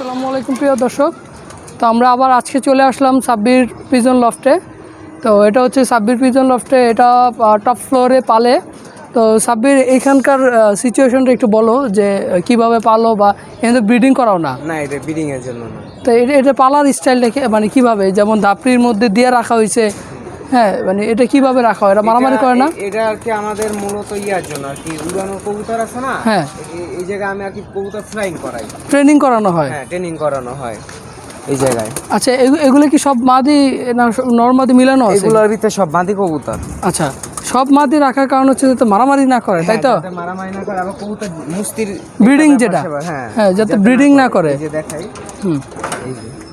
আসসালামু আলাইকুম প্রিয় দর্শক। তো আমরা আবার আজকে চলে আসলাম সাব্বির পিজন লফটে তো এটা হচ্ছে সাব্বির পিজন লফটে এটা টপ ফ্লোরে পালে। তো সাব্বির এইখানকার সিচুয়েশনটা একটু বলো যে কীভাবে পালো বা এখানে ব্রিডিং করাও না। না এটা ব্রিডিং এর জন্য না। তো এটা এটা পালার স্টাইলটা মানে কীভাবে? যেমন ধাপড়ির মধ্যে দিয়ে রাখা হয়েছে হ্যাঁ মানে এটা কীভাবে রাখা হয়? এটা মারামারি করে না? এটা আর কি আমাদের মূলত ইয়ার জন্য আর কি। উড়ানো কবুতর আছে না? হ্যাঁ। এই জায়গায় আমি আর কি কবুতর ফ্লাইং করাই। ট্রেনিং করানো হয়? হ্যাঁ ট্রেনিং করানো হয় এই জায়গায়। আচ্ছা এগু- এগুলো কি সব মাদি না নর্মাদি মিলানো আছে? এগুলোর ভিতরে সব বাঁধি কবুতর। আচ্ছা সব মাদি রাখার কারণ হচ্ছে যাতে মারামারি না করে তাই তো? হ্যাঁ, মারামারি না করে আবার কবুতর মুস্তির ব্রিডিং যেটা। হ্যাঁ হ্যাঁ যাতে ব্রিডিং না করে। যে দেখাই। হুম। এই যে।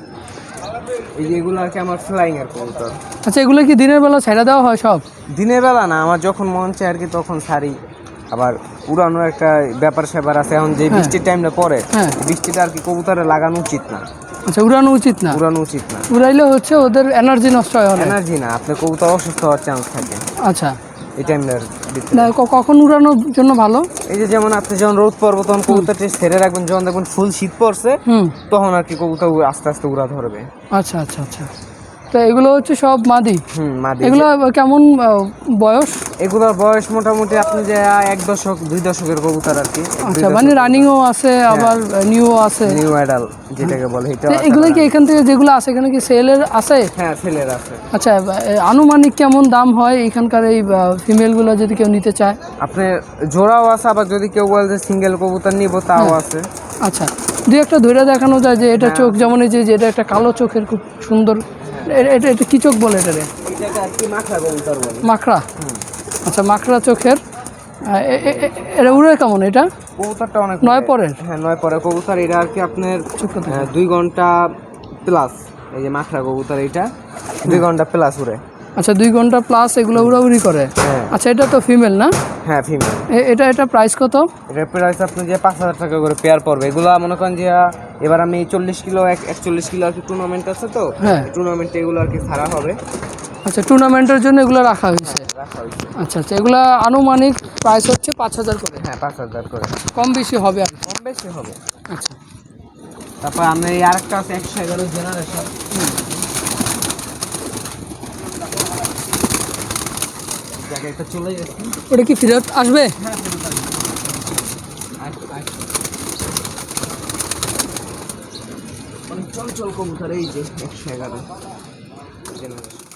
এই যে এগুলো আর কি আমার ফ্লাইং এর কবুতর। আচ্ছা এগুলো কি দিনের বেলা ছেড়ে দেওয়া হয় সব? দিনের বেলা না আমার যখন মন চায় আর কি তখন সারি আবার উড়ানোর একটা ব্যাপার স্যাপার আছে এখন যে বৃষ্টির টাইমটা পরে হ্যাঁ। বৃষ্টিটা আর কি কবুতরে লাগানো উচিত না। আচ্ছা উড়ানো উচিত না? উড়ানো উচিত না। উড়াইলে হচ্ছে ওদের এনার্জি নষ্ট হয় এনার্জি না আপনার কবুতর অসুস্থ হওয়ার চান্স থাকে। আচ্ছা। এই টাইমটার ভিতরে না ক- কখন উড়ানোর জন্য ভালো? এই যে যেমন আপনি যখন রোদ পড়ব তখন কবুতরটি ছেড়ে রাখবেন যখন দেখবেন ফুল শীত পড়ছে তখন আর কি কবুতর আস্তে আস্তে উড়া ধরবে। আচ্ছা আচ্ছা আচ্ছা। তো এগুলো হচ্ছে সব মাদি? এগুলো কেমন বয়স? এগুলোর বয়স মোটামুটি আপনি যে এক দশক দুই দশকের কবুতর আর কি। আচ্ছা মানে রানিংও আছে আবার নিউও আছে। নিউ অ্যাডাল যেটাকে বলে এটা এগুলো কি এখান থেকে যেগুলো আছে এখানে কি সেলের আছে? হ্যাঁ ছেলের আছে। আচ্ছা আনুমানিক কেমন দাম হয় এখানকার এই ফিমেলগুলো যদি কেউ নিতে চায়? আপনি জোড়াও আছে আবার যদি কেউ বলে যে সিঙ্গেল কবুতর নিব তাও হ্যাঁ। আছে। আচ্ছা দু একটা ধরে দেখানো যায় যে এটা চোখ যেমন এই যে এটা একটা কালো চোখের খুব সুন্দর এটা এটা কি চোখ বলে এটা রে আর কি মাখা মাখড়া আচ্ছা মাখড়া চোখের এটা উড়ে কেমন এটা? কবুতরটা অনেক নয় পরের? হ্যাঁ নয় পরে কবুতর এটা আর কি আপনার দুই ঘণ্টা প্লাস এই যে মাখরা কবুতর এইটা দুই ঘণ্টা প্লাস উড়ে। আচ্ছা দুই ঘণ্টা প্লাস এগুলো উড়াউড়ি করে? হ্যাঁ। আচ্ছা এটা তো ফিমেল না? হ্যাঁ ফিমেল এটা এটা প্রাইস কত? এটার প্রাইস আপনি যে পাঁচ হাজার টাকা করে পেয়ার পড়বে এগুলো মনে করেন যে এবার আমি চল্লিশ কিলো এক একচল্লিশ কিলো আর কি টুর্নামেন্ট আছে তো হ্যাঁ। টুর্নামেন্টে এগুলো আর কি ছাড়া হবে। আচ্ছা টুর্নামেন্টের জন্য এগুলো রাখা হয়েছে? রাখা হয়েছে। আচ্ছা আচ্ছা এগুলো আনুমানিক প্রাইস হচ্ছে পাঁচ হাজার করে। হ্যাঁ পাঁচ হাজার করে। কম বেশি হবে আর। কম বেশি হবে। আচ্ছা। তারপর আমি আর একটা আছে একশো এগারো জেনারেশন জায়গাটা চলে যাচ্ছে ওটা কি ফেরত আসবে? অনেক চঞ্চল কবুতর এই যে একশো এগারো জেনারেশন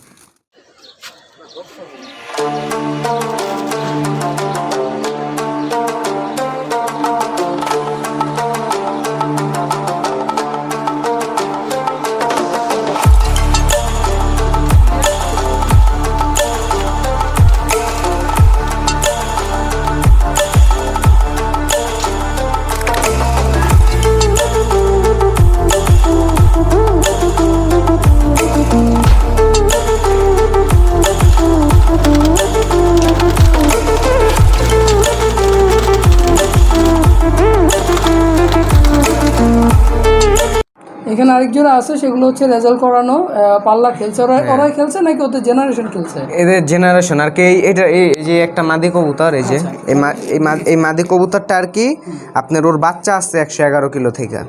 এখানে আরেক জোড়া আছে সেগুলো হচ্ছে রেজাল্ট করানো পাল্লা খেলছে। ওরা ওরাই খেলছে নাকি ওদের জেনারেশন খেলছে? এদের জেনারেশন আর কি এটা এই যে একটা মাদি কবুতর এই যে এই মা- এই মাদি কবুতরটা আর কি আপনার ওর বাচ্চা আসছে একশো এগারো কিলো থেকে।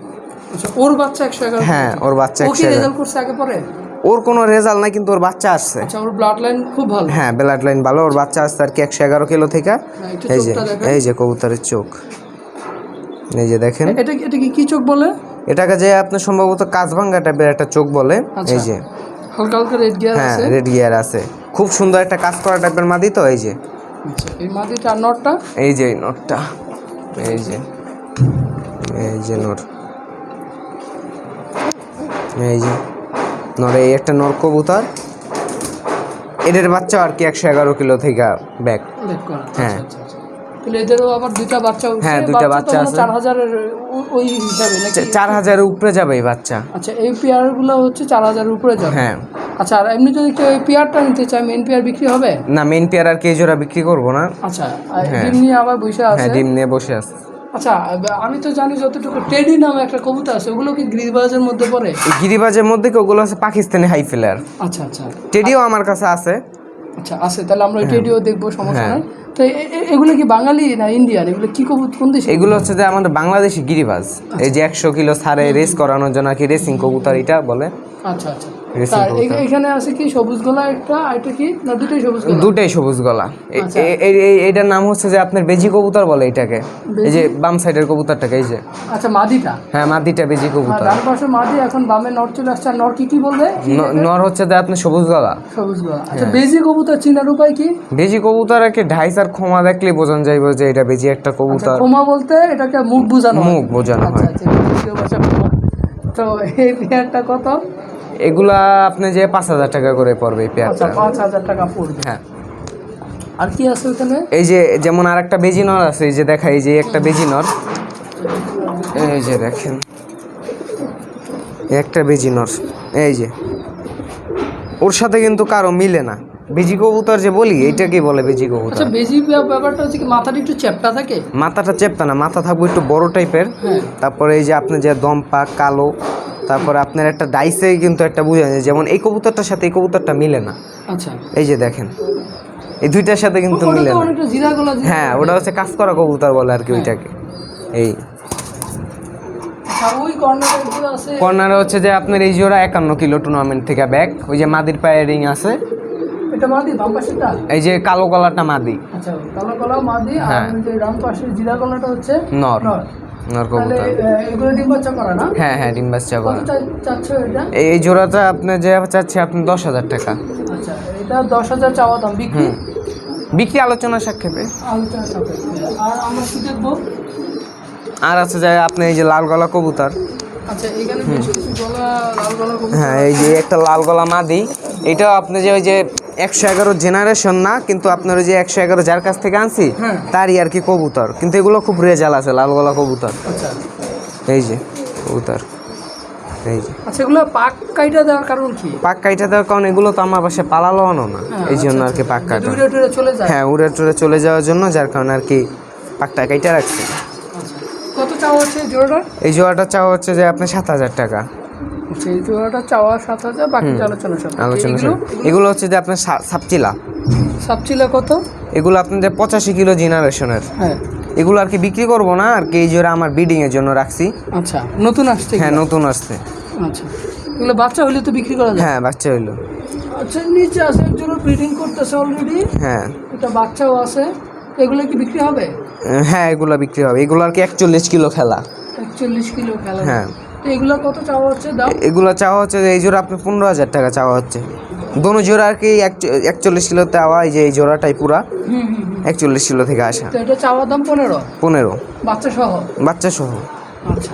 আচ্ছা ওর বাচ্চা একশো এগারো হ্যাঁ ওর বাচ্চা একশো রেজাল্ট করছে আগে পরে? ওর কোনো রেজাল্ট নাই কিন্তু ওর বাচ্চা আসছে। আচ্ছা ওর ব্লাড লাইন খুব ভালো। হ্যাঁ ব্লাড লাইন ভালো ওর বাচ্চা আসছে আর কি একশো এগারো কিলো থেকে। হ্যাঁ, এই যে এই যে কবুতরের চোখ। এই যে দেখেন। এটা এটা কি কি চোখ বলে? এটাকে যে আপনার সম্ভবত কাঁচভাঙ্গা টাইপের একটা চোখ বলে আচ্ছা। এই যে। হালকা হালকা রেড গিয়ার হ্যাঁ রেড গিয়ার আছে। খুব সুন্দর একটা কাজ করা টাইপের মাদি তো এই যে। আচ্ছা এই মাদিটা নটটা? এই যে এই নটটা এই যে এই যে নর এই যে নরে এই একটা নর কবুতর। এদের বাচ্চা আর কি একশো এগারো কিলো থেকে ব্যাগ লেট করা। হ্যাঁ। তাহলে এদেরও আবার দুইটা বাচ্চা হ্যাঁ, দুইটা বাচ্চা আছে। চার হাজারের ওই হিসাবে নাকি? চার হাজারের উপরে যাবে এই বাচ্চা। আচ্ছা এই পেয়ারগুলো হচ্ছে চার হাজারের উপরে যাবে। হ্যাঁ। আচ্ছা আর এমনি যদি কেউ এই পেয়ারটা নিতে চায় মেন পেয়ার বিক্রি হবে? না মেন পেয়ার আর জোড়া বিক্রি করব না। আচ্ছা আর ডিম নিয়ে আবার বসে আছে? হ্যাঁ ডিম নিয়ে বসে আছে। আচ্ছা আমি তো জানি যতটুকু টেডি নামে একটা কবুতর আছে ওগুলো কি গ্রিবাজের মধ্যে পড়ে? গিরিবাজের মধ্যে কি ওগুলো আছে? পাকিস্তানি হাই ফিলার আচ্ছা আচ্ছা। টেডিও আমার কাছে আছে। আচ্ছা আছে তাহলে আমরা রেডিও দেখব সমস্যা হ্যাঁ। নাই। তো এগুলো কি বাঙালি না ইন্ডিয়ান? এগুলো কি কবুত? কোন দেশে? এগুলো হচ্ছে যে আমাদের বাংলাদেশি গিরিবাজ। এই যে একশো কিলো সারে রেস করানোর জন্য আর কি রেসিং কবুতর এটা বলে। আচ্ছা আচ্ছা। কবুতর। এখানে আছে কি? সবুজ গলা একটা আর একটা কি? না দুটোই সবুজ গলা? দুটাই সবুজ গলা। আচ্ছা। এটার নাম হচ্ছে যে আপনার বেজি কবুতর বলে এটাকে। এই যে বাম সাইডের কবুতরটাকে এই যে। আচ্ছা মাদিটা? হ্যাঁ মাদিটা বেজি কবুতর। ডান পাশে মাদি এখন বামে নর চলে আসছে। আর নর কি কি বলবে? নর হচ্ছে যে আপনার সবুজ গলা। সবুজ গলা। হ্যাঁ। আচ্ছা বেজি কবুতর চিনার উপায় কি? বেজি কবুতর আর কি ঢাইস আর ক্ষমা দেখলে বোঝানো যাইব যে এটা বেজি একটা আচ্ছা কবুতর। ক্ষমা বলতে এটাকে মুখ বুঝানো হয়। মুখ বোঝানো হয়। আচ্ছা তো এই পেয়ারটা কত? এগুলা আপনি যে পাঁচ হাজার টাকা করে পড়বে এই আচ্ছা পেয়ারটা পাঁচ হাজার টাকা পড়বে। হ্যাঁ। আর কি আছে ওখানে? এই যে যেমন আর একটা বেজি নর আছে এই যে দেখা এই যে একটা বেজি নর এই যে দেখেন। এই একটা বেজি নর এই যে। ওর সাথে কিন্তু কারও মিলে না। বেজি কবুতর যে বলি এইটা কি বলে বেজি কবুতর? আচ্ছা বেজি ব্যাপারটা হচ্ছে কি মাথাটা একটু চ্যাপটা থাকে? মাথাটা চেপতা না মাথা থাকবে একটু বড় টাইপের হ্যাঁ। তারপরে এই যে আপনি যে দমপা কালো তারপরে আপনার একটা ডাইসে কিন্তু একটা বোঝা যায় যেমন এই কবুতরটার সাথে এই কবুতরটা মিলে না। আচ্ছা। এই যে দেখেন এই দুইটার সাথে কিন্তু মিলে না। হ্যাঁ ওটা হচ্ছে কাজ করা কবুতর বলে আর কি ওইটাকে। এই। আচ্ছা কর্নারে হচ্ছে যে আপনার এই জোড়া একান্ন কিলো টুর্নামেন্ট থেকে ব্যাক ওই যে মাদির পায়ে রিং আছে। এই যে কালো গলাটা মাদি। আচ্ছা কালো গলা মাদি আর হ্যাঁ। ডান পাশের জিরা গলাটা হচ্ছে নর। নর কবুতর এগুলো ডিম বাচ্চা করে না? হ্যাঁ হ্যাঁ ডিম বাচ্চা করা। এটা? এই জোড়াটা আপনার যে চাচ্ছে আপনি দশ হাজার টাকা। আচ্ছা এটা দশ হাজার চাওয়া দাম বিক্রি? বিক্রি আলোচনা সাক্ষেপে। আলোচনা আর আমরা কি দেখব? আর আছে যে আপনি এই যে লাল গলা কবুতর। আচ্ছা হ্যাঁ এই যে একটা লাল গলা মাদি। এটাও আপনি যে ওই যে একশো এগারো জেনারেশন না কিন্তু আপনার ওই যে একশো এগারো যার কাছ থেকে আনছি হ্যাঁ। তারই আর কি কবুতর। কিন্তু এগুলো খুব রেজাল আছে লাল গলা কবুতর। আচ্ছা। এই যে কবুতর। এই যে। আচ্ছা এগুলো পাক কাইটা দেওয়ার কারণ কি? পাক কাইটা দেওয়ার কারণ এগুলো তো আমার পাশে পালালো না হ্যাঁ, এই জন্য আচ্ছা, আর কি পাক কাটা। চলে যায়? হ্যাঁ উড়ে টুড়ে চলে যাওয়ার জন্য যার কারণে আর কি পাকটা কাইটা রাখছি। আচ্ছা। কত চাওয়া হচ্ছে এই জোড়াটা এই জোয়াটা চাওয়া হচ্ছে যে আপনি সাত হাজার টাকা। আচ্ছা এই জোড়াটা চাওয়া সাত হাজার বাকি আলোচনা সব আলোচনা এগুলো হচ্ছে যে আপনার সা- সাপচিলা। কত? এগুলো আপনাদের পঁচাশি কিলো জেনারেশনের। হ্যাঁ। এগুলো আর কি বিক্রি করব না আর কি এই জোড়া আমার ব্রিডিং এর জন্য রাখছি। আচ্ছা নতুন আসছে হ্যাঁ নতুন আসছে। আচ্ছা। এগুলো বাচ্চা হলে তো বিক্রি করা যায়? হ্যাঁ বাচ্চা হইল। আচ্ছা নিচে আছে একজন ব্রিডিং করতেছে অলরেডি হ্যাঁ। এটা বাচ্চাও আছে। এগুলো কি বিক্রি হবে? হ্যাঁ এগুলো বিক্রি হবে। এগুলো আর কি একচল্লিশ কিলো খেলা। একচল্লিশ কিলো খেলা। হ্যাঁ। তো এগুলো কত চাওয়া হচ্ছে দাম? এগুলো চাওয়া হচ্ছে এই জোড়া আপনি পনেরো হাজার টাকা চাওয়া হচ্ছে। দোনো জোড়া আর কি একচল্লিশ কিলো আওয়া এই যে এই জোড়াটাই পুরা। একচল্লিশ কিলো থেকে আসা। তো এটা চাওয়া দাম পনেরো? পনেরো। বাচ্চা সহ বাচ্চা সহ আচ্ছা।